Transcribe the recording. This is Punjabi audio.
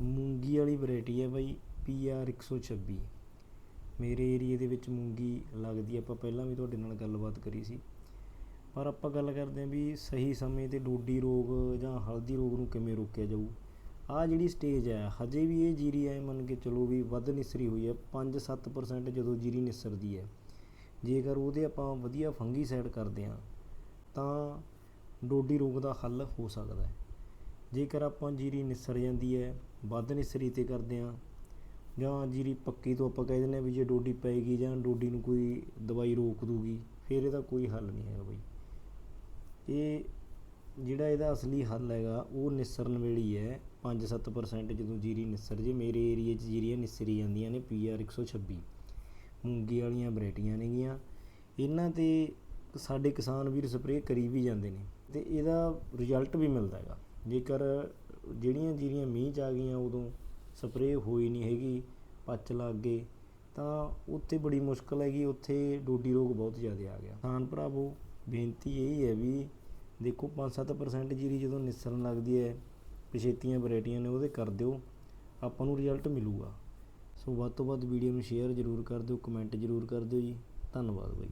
ਮੂੰਗੀ ਵਾਲੀ ਵੈਰਾਈਟੀ ਹੈ ਬਾਈ ਪੀ ਆਰ ਇੱਕ ਸੌ ਛੱਬੀ। ਮੇਰੇ ਏਰੀਏ ਦੇ ਵਿੱਚ ਮੂੰਗੀ ਲੱਗਦੀ ਹੈ। ਆਪਾਂ ਪਹਿਲਾਂ ਵੀ ਤੁਹਾਡੇ ਨਾਲ ਗੱਲਬਾਤ ਕਰੀ ਸੀ। ਪਰ ਆਪਾਂ ਗੱਲ ਕਰਦੇ ਹਾਂ ਵੀ ਸਹੀ ਸਮੇਂ ਤੇ ਡੋਡੀ ਰੋਗ ਜਾਂ ਹਲਦੀ ਰੋਗ ਨੂੰ ਕਿਵੇਂ ਰੋਕਿਆ ਜਾਊ। ਆਹ ਜਿਹੜੀ ਸਟੇਜ ਹੈ, ਹਜੇ ਵੀ ਇਹ ਜੀਰੀ ਐ ਮੰਨ ਕੇ ਚਲੋ ਵੀ ਵੱਧ ਨਿਸਰੀ ਹੋਈ ਹੈ। 5-7% ਜਦੋਂ ਜੀਰੀ ਨਿਸਰਦੀ ਹੈ। ਜੇਕਰ ਉਹਦੇ ਆਪਾਂ ਵਧੀਆ ਫੰਗੀਸਾਈਡ ਕਰਦੇ ਹਾਂ, ਤਾਂ ਡੋਡੀ ਰੋਗ ਦਾ ਹੱਲ ਹੋ ਸਕਦਾ ਹੈ। ਜੇਕਰ ਆਪਾਂ ਜੀਰੀ ਨਿਸਰ ਜਾਂਦੀ ਹੈ ਵੱਧ ਨਿਸਰੀ ਤੇ ਕਰਦੇ ਹਾਂ। ਜਾਂ ਜੀਰੀ ਪੱਕੀ ਤੋਂ ਆਪਾਂ ਕਹਿ ਦਿੰਦੇ ਹਾਂ ਵੀ ਜੇ ਡੋਡੀ ਪਏਗੀ ਜਾਂ ਡੋਡੀ ਨੂੰ ਕੋਈ ਦਵਾਈ ਰੋਕ ਦੂਗੀ, ਫਿਰ ਇਹਦਾ ਕੋਈ ਹੱਲ ਨਹੀਂ ਹੈਗਾ ਬਈ। ਇਹ ਜਿਹੜਾ ਇਹਦਾ ਅਸਲੀ ਹੱਲ ਹੈਗਾ, ਉਹ ਨਿਸਰਨ ਵੇਲੀ ਹੈ। 5-7% ਜਦੋਂ ਜੀਰੀ ਨਿਸਰ ਜੇ, ਮੇਰੇ ਏਰੀਏ 'ਚ ਜੀਰੀਆਂ ਨਿਸਰੀ ਜਾਂਦੀਆਂ ਨੇ PR 126 ਮੂੰਗੀ ਵਾਲੀਆਂ ਵੈਰਾਈਟੀਆਂ ਨੇਗੀਆਂ। ਇਹਨਾਂ ਤੇ ਸਾਡੇ ਕਿਸਾਨ ਵੀਰ ਸਪਰੇਅ ਕਰੀ ਵੀ ਜਾਂਦੇ ਨੇ। ਤੇ ਇਹਦਾ ਰਿਜ਼ਲਟ ਵੀ ਮਿਲਦਾ ਹੈਗਾ। ਜੇਕਰ ਜਿਹੜੀਆਂ ਜੀਰੀਆਂ ਮੀਂਹ 'ਚ ਆ ਗਈਆਂ ਉਦੋਂ ਸਪਰੇਅ ਹੋਈ ਨਹੀਂ ਹੈਗੀ, ਪੱਚ ਲੱਗ ਗਏ, ਤਾਂ ਉੱਥੇ ਬੜੀ ਮੁਸ਼ਕਿਲ ਹੈਗੀ, ਉੱਥੇ ਡੋਡੀ ਰੋਗ ਬਹੁਤ ਜ਼ਿਆਦਾ ਆ ਗਿਆ। ਕਿਸਾਨ ਭਰਾਵੋ, ਬੇਨਤੀ ਇਹ ਹੈ ਵੀ ਦੇਖੋ 5-7% ਜੀਰੀ ਜਦੋਂ ਨਿਸਰਨ ਲੱਗਦੀ ਹੈ, ਪਛੇਤੀਆਂ ਵੈਰਾਈਟੀਆਂ ਨੇ ਉਹਦੇ ਕਰ ਦਿਓ, ਆਪਾਂ ਨੂੰ ਰਿਜ਼ਲਟ ਮਿਲੂਗਾ। ਸੋ ਵੱਧ ਤੋਂ ਵੱਧ ਵੀਡੀਓ ਨੂੰ ਸ਼ੇਅਰ ਜ਼ਰੂਰ ਕਰ ਦਿਓ ਕਮੈਂਟ ਜ਼ਰੂਰ ਕਰ ਦਿਓ ਜੀ। ਧੰਨਵਾਦ ਬਾਈ।